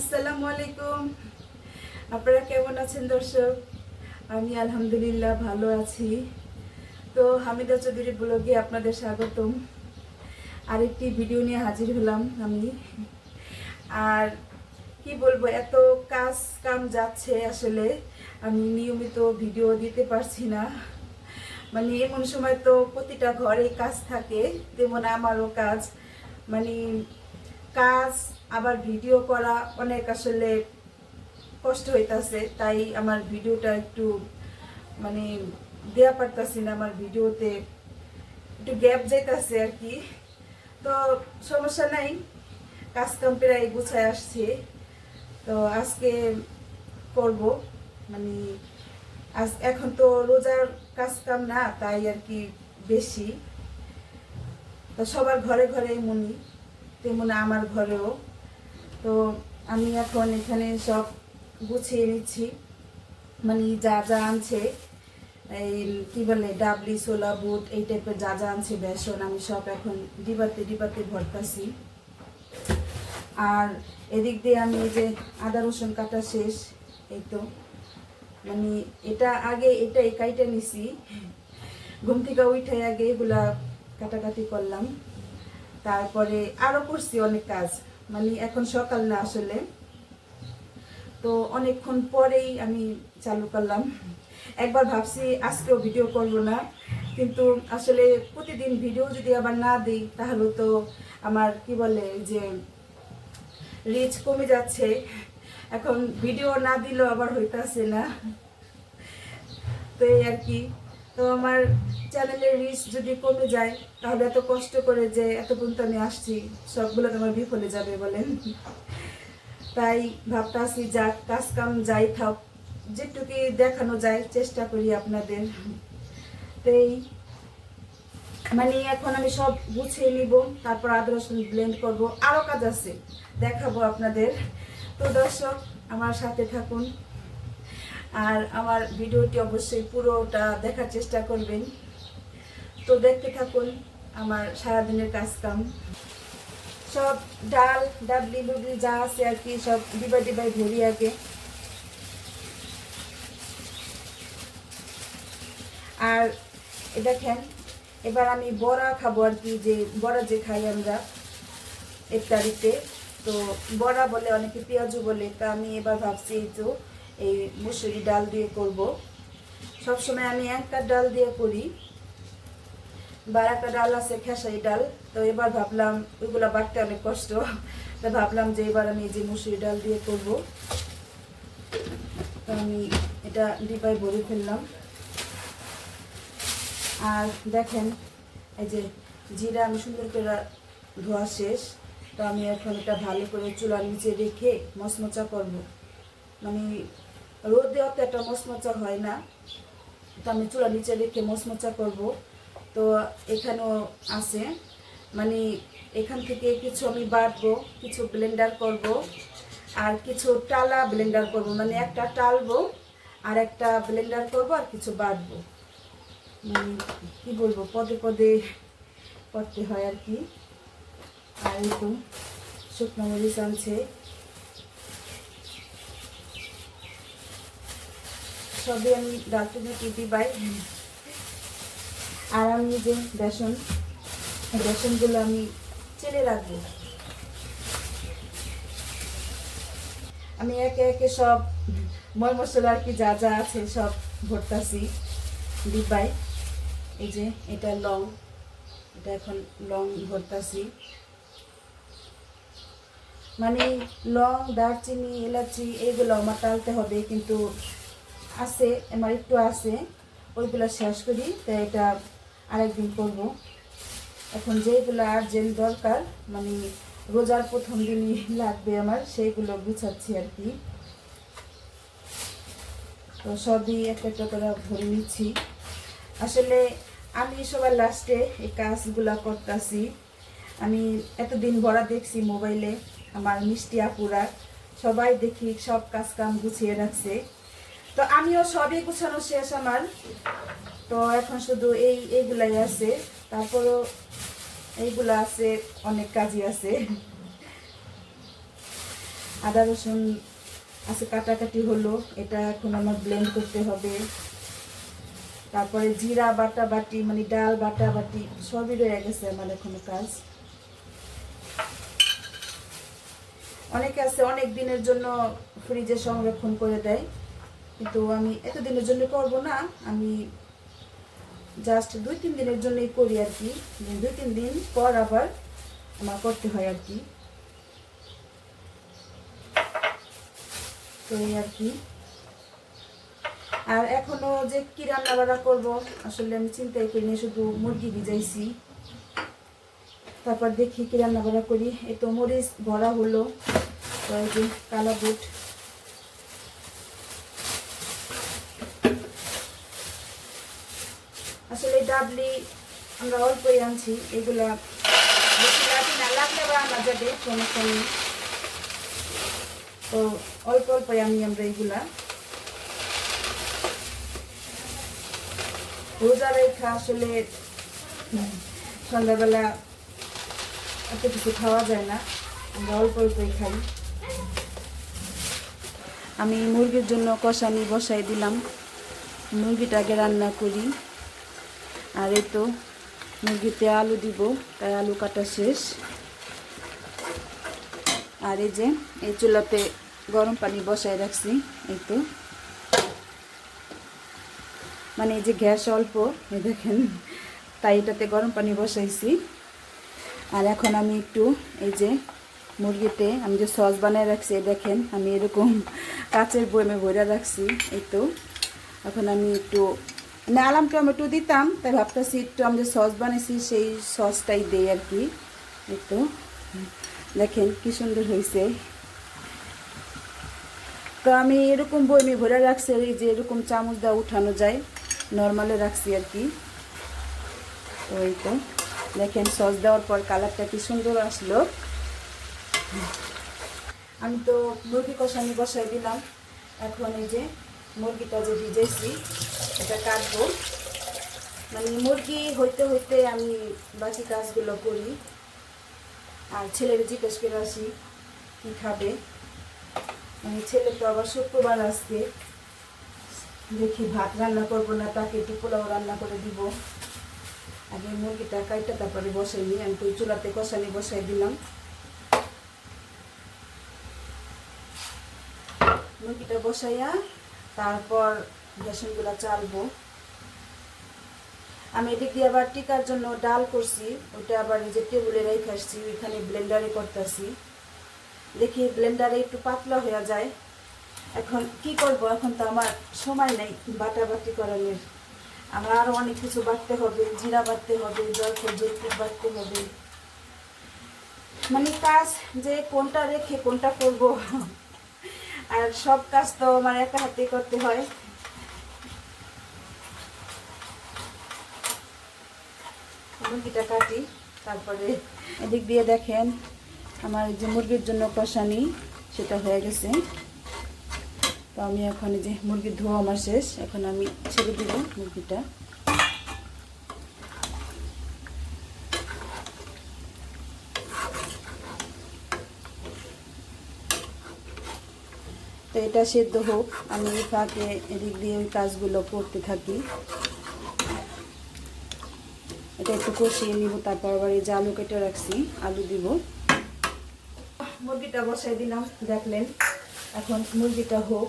আসসালামু আলাইকুম। আপনারা কেমন আছেন দর্শক? আমি আলহামদুলিল্লাহ ভালো আছি। তো হামিদা চৌধুরী ব্লগে আপনাদের স্বাগতম। আরেকটি ভিডিও নিয়ে হাজির হলাম আমি। আর কি বলব, এত কাজ কাম যাচ্ছে আসলে। আমি নিয়মিত ভিডিও দিতে পারছি না। মানে এমন সময় তো প্রতিটা ঘরে কাজ থাকে তেমন আমারও কাজ। মানে কাজ আবার ভিডিও করা অনেক আসলে কষ্ট হইতাছে, তাই আমার ভিডিওটা একটু মানে দেয়া পারতাছি না, আমার ভিডিওতে একটু গ্যাপ যাইতাছে আর কি। তো সমস্যা নাই কাজ কাম প্রায় গুছায় আসছে। তো আজকে করব মানে আজ এখন তো রোজার কাজ কাম না, তাই আর কি বেশি। তো সবার ঘরে ঘরে মনি, তেমন আমার ঘরেও। তো আমি এখন এখানে সব গুছিয়ে নিচ্ছি। মানে যা যা আনছে, এই কী বলে, ডাবলি, ছোলা, বুট, এই টাইপের যা যা আনছে, বেসন, আমি সব এখন ডিবাতে ডিবাতে ভরতাছি। আর এদিক দিয়ে আমি এই যে আদা, রসুন কাটা শেষ, এই তো। মানে এটা আগে এটা এই কাইটা নিছি। ঘুম থেকে উঠে আগে এগুলা কাটাকাটি করলাম। তারপরে আরও করছি অনেক কাজ। মানে এখন সকাল না আসলে। তো অনেকক্ষণ পরেই আমি চালু করলাম। একবার ভাবছি আজকেও ভিডিও করব না, কিন্তু আসলে প্রতিদিন ভিডিও যদি আবার না দিই, তাহলে তো আমার কি বলে যে রিচ কমে যাচ্ছে। এখন ভিডিও না দিলেও আবার হইতাছে না। তো এই আর কি। তো আমার চ্যানেলের রিচ যদি কমে যায়, তাহলে এত কষ্ট করে যে এত পর্যন্ত আমি আসছি, সবগুলো তোমার বিফলে যাবে বলেন। তাই ভাবতাছি যাক, কাজ কাম যাই থাক যেটুকু দেখানো যায়, চেষ্টা করি আপনাদের। তো এই মানে এখন আমি সব গুছিয়ে নিব, তারপর আদা রসুন ব্লেন্ড করব। আরও কাজ আছে, দেখাবো আপনাদের। তো দর্শক, আমার সাথে থাকুন। আর আমার ভিডিওটি অবশ্যই পুরোটা দেখার চেষ্টা করবেন। তো দেখতে থাকুন আমার সারাদিনের কাজ কাম সব ডাল, ডাবলি ডুবলি যা আছে আর কি সব ডিবাই ডিবাই ভরি আগে। আর দেখেন, এবার আমি বড়া খাব আর কি, যে বড়া যে খাই আমরা ইফতারিতে। তো বড়া বলে অনেকে পেঁয়াজু বলে, তা আমি এবার ভাবছি এই তো এই মুসুরি ডাল দিয়ে করব। সবসময় আমি একটা ডাল দিয়ে করি বার একটা ডাল আছে খেসারি ডাল। তো এবার ভাবলাম ওইগুলা বাড়তে অনেক কষ্ট। তো ভাবলাম যে এবার আমি যে মুসুরি ডাল দিয়ে করব। তো আমি এটা ডিবাই ভরে ফেললাম। আর দেখেন, এই যে জিরা আমি সুন্দর করে ধোয়া শেষ। তো আমি এখন এটা ভালো করে চুলার নিচে রেখে মচমচা করব। মানে রোদে অত একটা মচমচা হয় না। তো আমি চুলার নিচে রেখে মচমচা করব। তো এখানেও আছে। মানে এখান থেকে কিছু আমি বাটবো, কিছু ব্লেন্ডার করব, আর কিছু টালা ব্লেন্ডার করব। মানে একটা টালবো, আর একটা ব্লেন্ডার করব, আর কিছু বাটবো। মানে কি বলব, পদে পদে করতে হয় আর কি। আর তো শুকনো মরিচ আনছে। সবই আমি ডালটুকু টিপি পাই আর আমি যে বেসন বেসনগুলো আমি চেলে রাখব। আমি একে একে সব ময় মশলা আর কি যা যা আছে সব ভরতাছি ডিব্বাই এই যে এটা লং, এটা এখন লং ভরতাছি। মানে লং, দারচিনি, এলাচি এইগুলো আমার টালতে হবে, কিন্তু আছে আমার একটু আছে, ওইগুলো শেষ করি তাই এটা আরেকদিন করব। এখন যেগুলো আর্জেন্ট দরকার মানে রোজার প্রথম দিনই লাগবে আমার, সেইগুলো গুছাচ্ছি আর কি। তো সবই একটা একটা করে ভরে নিচ্ছি। আসলে আমি সবার লাস্টে এই কাজগুলা করতেছি। আমি এতদিন ভরা দেখছি মোবাইলে, আমার মিষ্টি আপুরা, সবাই দেখি সব কাজ কাম গুছিয়ে রাখছে। তো আমিও সবই গুছানো শেষ আমার। তো এখন শুধু এই, এইগুলাই আছে। তারপরও এইগুলা আছে, অনেক কাজই আছে। আদা, রসুন আছে, কাটাকাটি হলো। এটা এখন আমার ব্লেন্ড করতে হবে। তারপরে জিরা বাটা বাটি মানে ডাল বাটা বাটি, সবই রয়ে গেছে আমার এখনও কাজ। অনেকে আছে, অনেক দিনের জন্য ফ্রিজে সংরক্ষণ করে দেয়। কিন্তু আমি এত দিনের জন্য করব না। আমি জাস্ট দুই, তিন দিনের জন্যই করি আর কি। মানে দুই, তিন দিন পর আবার আমার করতে হয় আর কি। আর কি। আর এখনও যে কি রান্না বান্না করব, আসলে আমি চিন্তাই করিনি শুধু মুরগি ভিজাইছি। তারপর দেখি কি রান্না বান্না করি। এই তো মরিচ ভরা হলো তো কালা বুট আসলে এই ডাবলি, আমরা অল্পই আনছি, এগুলা বেশি লাগে না লাগলে বা আনা যাবে সমস্যা নেই তো অল্প অল্পই আনি আমরা এগুলা। রোজা রেখা আসলে সন্ধ্যাবেলা এত কিছু খাওয়া যায় না, আমরা অল্প অল্পই খাই। আমি মুরগির জন্য কষানি বসাই দিলাম। মুরগিটাকে রান্না করি। আর এই তো মুরগিতে আলু দিব, তাই আলু কাটা শেষ। আর এই যে এই চুলাতে গরম পানি বসায় রাখছি, এই তো। মানে এই যে গ্যাস অল্প দেখেন, তাই এটাতে গরম পানি বসাইছি। আর এখন আমি একটু এই যে মুরগিতে আমি যে সস বানিয়ে রাখছি দেখেন, আমি এরকম কাচের বয়মে ভরে রাখছি, এই তো। এখন আমি একটু আলাম টমেটো দিতাম, তাই ভাবতেছি একটু আমি যে সস বানিয়েছি সেই সসটাই দেই আর কি। তো। দেখেন কি সুন্দর হয়েছে তো আমি এরকম বইমি ভরে রাখছি, এই যে এরকম চামচ দা উঠানো যায়, নর্মালে রাখছি আর কি। এই তো। দেখেন সস দেওয়ার পর কালারটা কি সুন্দর আসলো। আমি তো মুরগি কষানি বসাই দিলাম। এখন এই যে মুরগিটা যে ভিজেছি, এটা কাটবো। মানে মুরগি হইতে হইতে আমি বাকি কাজগুলো করি। আর ছেলের জিজ্ঞেস করে আসি, কী খাবে? মানে ছেলে তো আবার শুক্রবার আজকে দেখি ভাত রান্না করব না, তাকে একটু পোলাও রান্না করে দিব। আগে মুরগিটা কাইটা, তারপরে বসাই নিই। আমি তো চুলাতে কষানি বসাই দিলাম। মুরগিটা বসাইয়া তারপর বেসনগুলো চালবো। আমি এদিক দিয়ে আবার টিকার জন্য ডাল করছি, ওটা আবার নিজে টেবিলে রেখে আসছি, ওইখানে ব্লেন্ডারে করতেছি। দেখি ব্লেন্ডারে একটু পাতলা হয়ে যায়। এখন কি করব? এখন তো আমার সময় নেই বাটাবাটি করানোর। আমার আরও অনেক কিছু বাটতে হবে, জিরা বাটতে হবে, জয়ফল জৈতুক বাটতে হবে। মানে কাজ যে কোনটা রেখে কোনটা করব? আর সব কাজ তো আমার একা হাতে করতে হয়। মুরগিটা কাটি, তারপরে এদিক দিয়ে দেখেন, আমার যে মুরগির জন্য কষানি, সেটা হয়ে গেছে। তো আমি এখন যে মুরগির ধোয়া আমার শেষ, এখন আমি ছেড়ে দিব মুরগিটা। এটা সেদ্ধ হোক, আমি ফাঁকে এদিক দিয়ে ওই কাজগুলো করতে থাকি। এটা একটু কষিয়ে নিব, তারপর আবার এই যে আলু কেটে রাখছি, আলু দিব। মুরগিটা বসাই দিলাম, দেখলেন। এখন মুরগিটা হোক,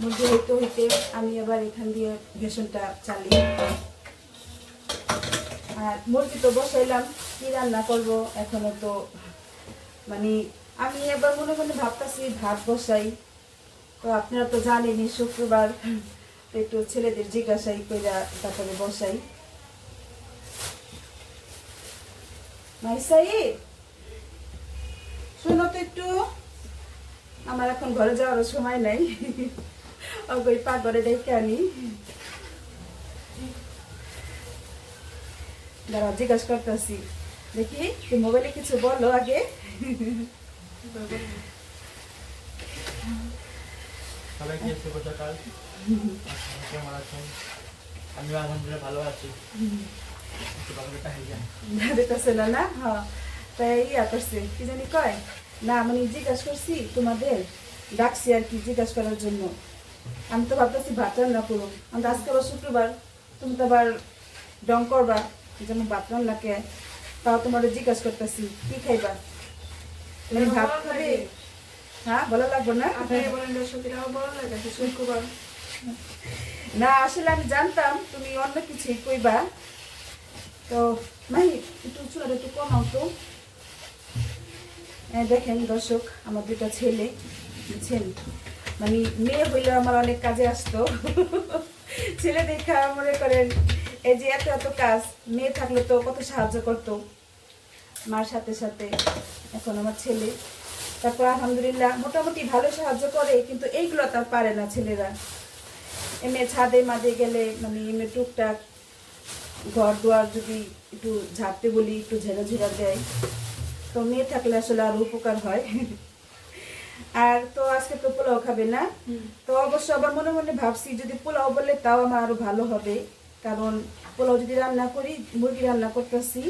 মুরগি হইতে হইতে আমি আবার এখান দিয়ে বেসনটা চালি। আর মুরগি তো বসাইলাম, কি রান্না করব এখনও তো মানে আমি এবার মনে মনে ভাবতেছি, ভাত বসাই। তো আপনারা তো জানেনই শুক্রবার একটু ছেলেদের জিজ্ঞাসাই কইরা তারপরে বসাই। মাইসাই শোনো তো একটু। আমার এখন ঘরে যাওয়ারও সময় নাই। ওই পাকঘরে ডেকে আনি। দাঁড়া জিজ্ঞাসা করতেছি। দেখি মোবাইলে কিছু বলো আগে। সকাল কেমন আছেন? আমি আলহামদুলিল্লাহ ভালো আছি। হয়ে। কি জানি কয়? না মানে জিজ্ঞাসা করছি তোমাদের, ডাকছি আর কি করার জন্য। আমি তো ভাত রান্না আমি আজকে আবার শুক্রবার, তুমি তো আবার ডং করবা যেমন ভাত রান্না তাও তোমার জিজ্ঞাসা করতেছি, কি খাইবা? ভাত খাবে? হ্যাঁ ভালো লাগবে না? না আসলে আমি জানতাম তুমি অন্য কিছুই কইবা। তো নাই একটু চুলাটা একটু কমাও তো। দেখেন দর্শক আমার দুটা ছেলে বুঝছেন? মানে মেয়ে হইলে আমার অনেক কাজে আসতো। ছেলে দেখা মনে করেন এই যে এত এত কাজ মেয়ে থাকলে তো কত সাহায্য করতো। মার সাথে সাথে এখন আমার ছেলে। তারপর আলহামদুলিল্লাহ মোটামুটি ভালো সাহায্য করে কিন্তু এইগুলো তার পারে না ছেলেরা। এমনি ছাদে মাঝে গেলে মানে এমনি টুকটাক ঘর দুয়ার যদি একটু ঝাড়তে বলি একটু ঝেড়া ঝেড়া দেয় তো মেয়ে থাকলে আসলে আরও উপকার হয়। আর তো আজকে তো পোলাও খাবে না। তো অবশ্য আবার মনে মনে ভাবছি যদি পোলাও বললে তাও আমার আরও ভালো হবে কারণ পোলাও যদি রান্না করি মুরগি রান্না করতেছি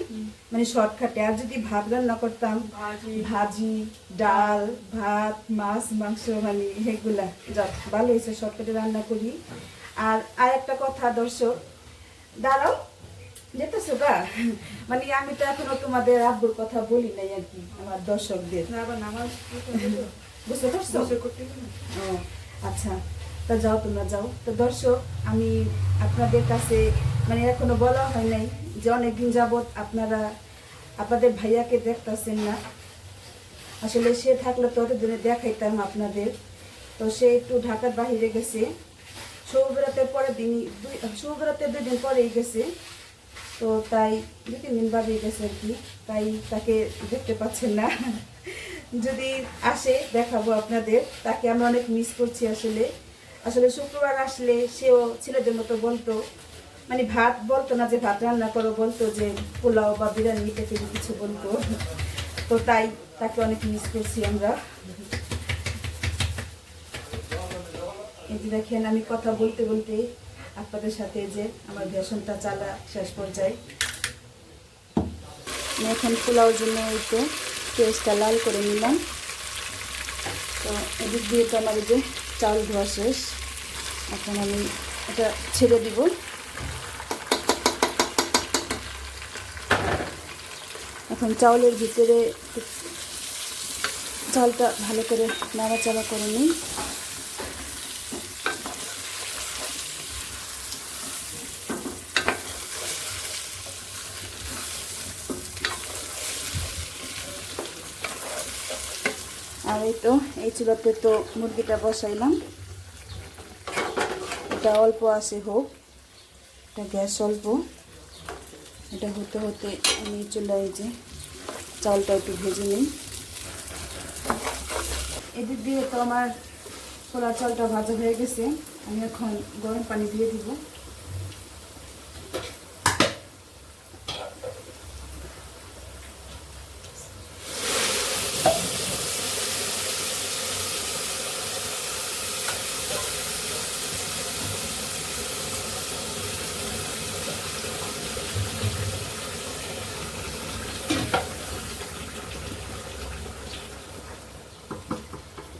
মানে শর্টকাটে। আর যদি ভাত রান্না করতাম ভাজি। ডাল ভাত মাছ মাংস মানে এগুলা যাক ভালো হয়েছে শর্টকাটে রান্না করি। আর আর একটা কথা দর্শক দাঁড়াও যেতেছো গা? মানে আমি তো এখনও তোমাদের আব্বুর কথা বলি নাই আর কি আমার দর্শকদের। বুঝতে পারছ? আচ্ছা। তা যাও তোমরা, যাও। তো দর্শক, আমি আপনাদের কাছে মানে এখনও বলা হয় নাই যে অনেকদিন যাবৎ আপনারা, আপনাদের ভাইয়াকে দেখতেছেন না। আসলে সে থাকলে তো অতদিনে দেখাইতাম আপনাদের। তো সে একটু ঢাকার বাহিরে গেছে। সৌবরাতের পরের দিনই, দুই সৌবরাতের দুই দিন পরেই গেছে। তো তাই দু, তিন দিন বাদে গেছে আর কি। তাই তাকে দেখতে পাচ্ছেন না। যদি আসে, দেখাবো আপনাদের। তাকে আমরা অনেক মিস করছি আসলে। আসলে শুক্রবার আসলে সেও ছেলেদের মতো বলতো মানে ভাত বলতো না যে ভাত রান্না করো বলতো যে পোলাও বা বিরিয়ানি থেকে কিছু বলতো। তো তাই তাকে অনেক মিস করছি আমরা। দেখেন, আমি কথা বলতে বলতে আপনাদের সাথে যে আমার বেসনটা চালা শেষ পর্যায়ে। এখন পোলাওর জন্য তো পেঁয়াজটা লাল করে নিলাম। তো এদিক দিয়ে তো আমার যে চাল ধোয়া শেষ। এখন আমি এটা ছেড়ে দিব। এখন চাউলের ভিতরে চালটা ভালো করে নাড়াচাড়া করে নিই আর এই চুলাতে তো মুরগিটা বসাইলাম। এটা অল্প আসে হোক, এটা গ্যাস অল্প। এটা হতে হতে আমি চুলায় যে চালটা একটু ভেজে নিই। এদিক দিয়ে তো আমার ছোলার চালটা ভাজা হয়ে গেছে। আমি এখন গরম পানি দিয়ে দিব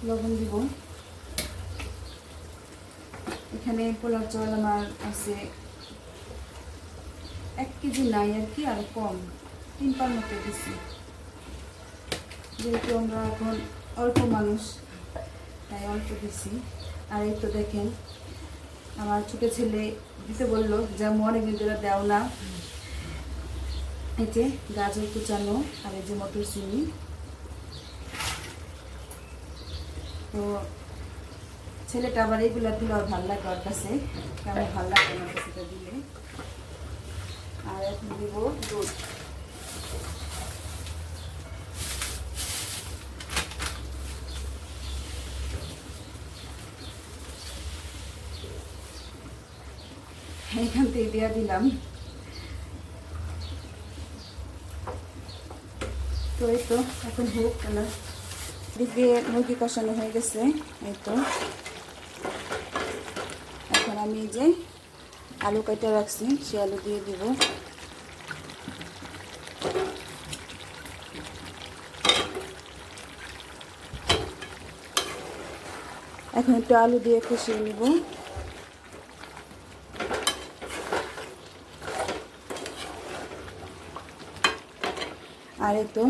লবণ দিব পোলার চাল আমার আছে। এক কেজি নাই আর কি, আর কম। তিন পার মতো দিছি। যেহেতু আমরা এখন অল্প মানুষ, তাই অল্প দিছি। আর এই তো দেখেন, আমার ছোট ছেলে দিতে বলল, যে অনেকদিন ধরে দেও না। এই যে গাজর কুচানো আর এই যে মটর চিনি তো ছেলেটা আবার এইগুলা দিলে আর ভালো লাগে ওর কাছে কেমন ভালো লাগে আমার কাছে এটা দিলে। আর এখন দিব দুধ। এখান থেকে দিয়ে দিলাম। তো এই তো, এখন হোক কেনা দিক মুরগি কষানো হয়ে গেছে, এই তো। আমি যে আলু কেটে রাখছি, সে আলু দিয়ে দিব। এখন একটু আলু দিয়ে কষিয়ে নেব। আর তো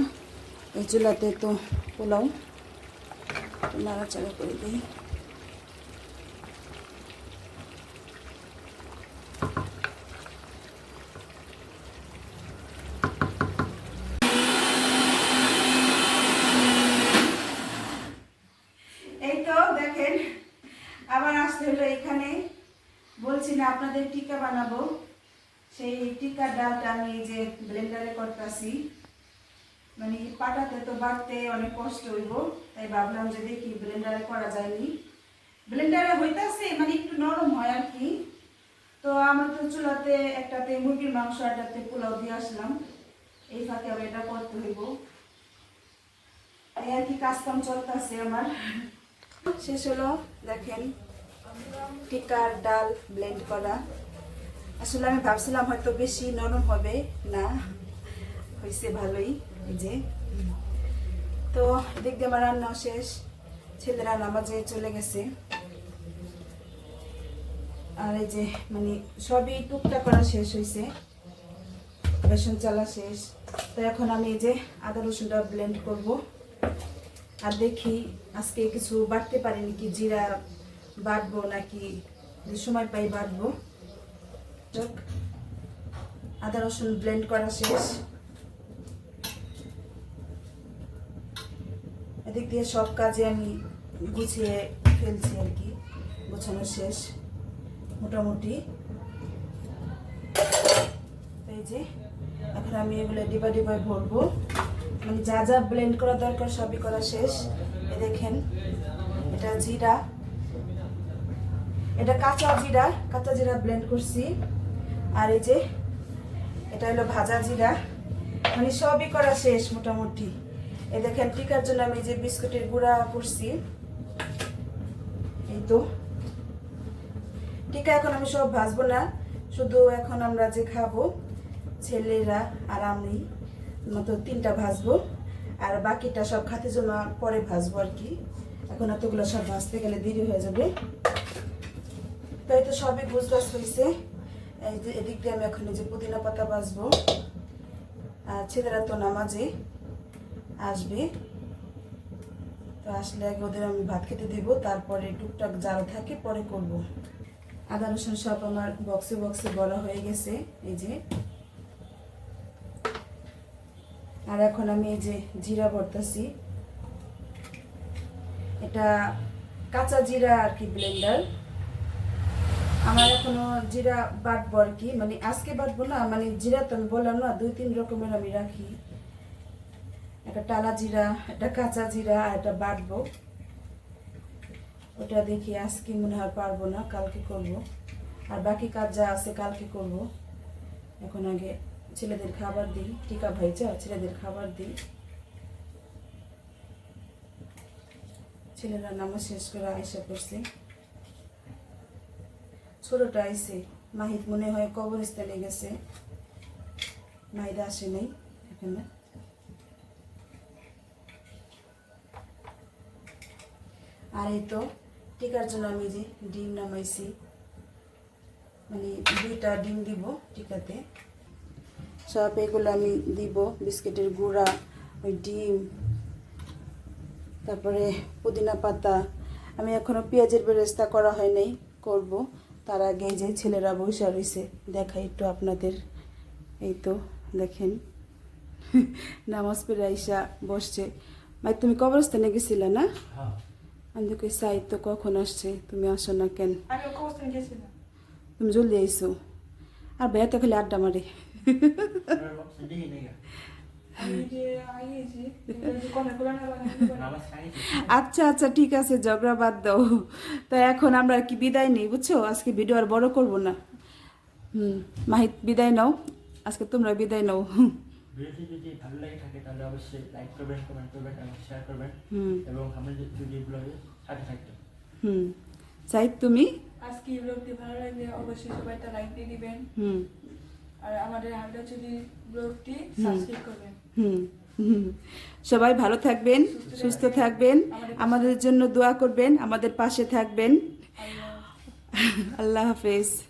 এই চুলাতে তো পোলাও নাড়াচাড়া করে দিই। পাটাতে অনেক কষ্ট হইব, তাই ভাবলাম যে দেখি ব্লেন্ডারে করা যায়নি ব্লেন্ডারে হইতাছে মানে একটু নরম হয় আর কি। তো আমার তো চুলাতে একটাতে মুরগির মাংস একটাতে পোলাও দিয়ে আসলাম। এই ফাঁকে আবার এটা করতে হইব। এই আর কি কাজকাম চলতেছে আমার। শেষ হলো, দেখেন, টিকার ডাল ব্লেন্ড করা। আসলে আমি ভাবছিলাম হয়তো বেশি নরম হবে না হয়েছে ভালোই যে। তো এদিক দিয়ে আমার রান্না শেষ। ছেলেরা নামাজে চলে গেছে। আর এই যে মানে সবই টুকটা করা শেষ হয়েছে বেসন চালা শেষ। তো এখন আমি এই যে আদা রসুনটা ব্লেন্ড করব। আর দেখি আজকে কিছু বাটতে পারিনি কি জিরা বাটবো নাকি সময় পাই বাটবো। আদা রসুন ব্লেন্ড করা শেষ। এদিক দিয়ে সব কাজে আমি গুছিয়ে ফেলছি আর কি, গোছানো শেষ, মোটামুটি। এই যে, এখন আমি এগুলো ডিবা ডিবায় ভরবো। মানে যা যা ব্লেন্ড করা দরকার সবই করা শেষ। এ দেখেন, এটা জিরা। এটা কাঁচা জিরা কাঁচা জিরা ব্লেন্ড করছি। আর এই যে, এটা হলো ভাজা জিরা। মানে সবই করা শেষ মোটামুটি। এই দেখেন, টিকার জন্য আমি যে বিস্কুটের গুঁড়া করছি। এই তো। টিকা এখন আমি সব ভাজবো না, শুধু এখন আমরা যে খাব, ছেলেরা আর আমি মতো তিনটা ভাজবো, আর বাকিটা সব খাতে জন্য পরে ভাজবো আর কি। এখন এতগুলো সব ভাজতে গেলে দেরি হয়ে যাবে। তাই তো সবই গুজগাছ হয়েছে এই যে এদিক দিয়ে আমি এখন যে পুদিনা পাতা ভাজবো। আর ছেলেরা তো নামাজে। আসবে। তো আসলে আগে ওদের আমি ভাত খেতে দেব, তারপরে টুকটাক জাল থাকে, পরে করব। আদা, রসুন সব আমার বক্সে বক্সে বলা হয়ে গেছে, এই যে। আর এখন আমি এই যে জিরা ভরতেছি। এটা কাঁচা জিরা আর কি ব্লেন্ডার আমার এখনও জিরা বাটবো আর কি মানে আজকে বাটবো না মানে জিরা তো আমি বললাম না, দুই, তিন রকমের আমি রাখি। একটা টালা জিরা, একটা কাঁচা জিরা আর একটা বাটবো। ওটা দেখি আজকে মনে হয় পারব না, কালকে করব। আর বাকি কাজ যা আছে কালকে করব। এখন আগে ছেলেদের খাবার দিই, টিকা ভাইজা ছেলেদের খাবার দিই। ছেলেরা নামাজ শেষ করে আয়সা করছে। ছোটটা আইসে মাহিদ মনে হয় কবরস্থানে গেছে। মাহিদা আসে নাই এখানে। আর এই তো, টিকার জন্য আমি যে ডিম নামাইছি মানে দুইটা ডিম দিব টিকাতে। সব এগুলো আমি দিব, বিস্কিটের গুঁড়া, ওই ডিম, তারপরে পুদিনা পাতা। আমি এখনও পেঁয়াজের বেরেস্তা করা হয় নাই, করব। তার আগে যে ছেলেরা বসে রয়েছে, দেখাই একটু আপনাদের। এই তো, দেখেন। নামাজ পড়ে আইসা বসছে। মানে তুমি কবরস্থানে গেছিলে না? হ্যাঁ। আমি সাই তো কখন আসছে তুমি আসো না কেন? তুমি জলদি আইসো। আর ভাইয়া তো খালি আড্ডা মারে। আচ্ছা আচ্ছা ঠিক আছে ঝগড়া বাদ দাও। তা এখন আমরা কি বিদায় নিই বুঝছ? আজকে ভিডিও আর বড় করব না। হুম মাহিত বিদায় নাও। আজকে তোমরা বিদায় নাও। ভিডিওটি যদি ভালো লাগে থাকে তাহলে অবশ্যই লাইক করবেন কমেন্ট করবেন এবং শেয়ার করবেন। হুম। এবং আমাদের যদি ব্লগে সাথে থাকবেন। হুম। সাইদ তুমি? আজকে এই ব্লগটি ভালো লাগলে অবশ্যই সবাই একটা লাইক দিয়ে দিবেন। হুম। আর আমাদের হালকা যদি ব্লগটি সাবস্ক্রাইব করবেন। হুম। হুম। সবাই ভালো থাকবেন সুস্থ থাকবেন। আমাদের জন্য দোয়া করবেন আমাদের পাশে থাকবেন। আল্লাহ হাফেজ।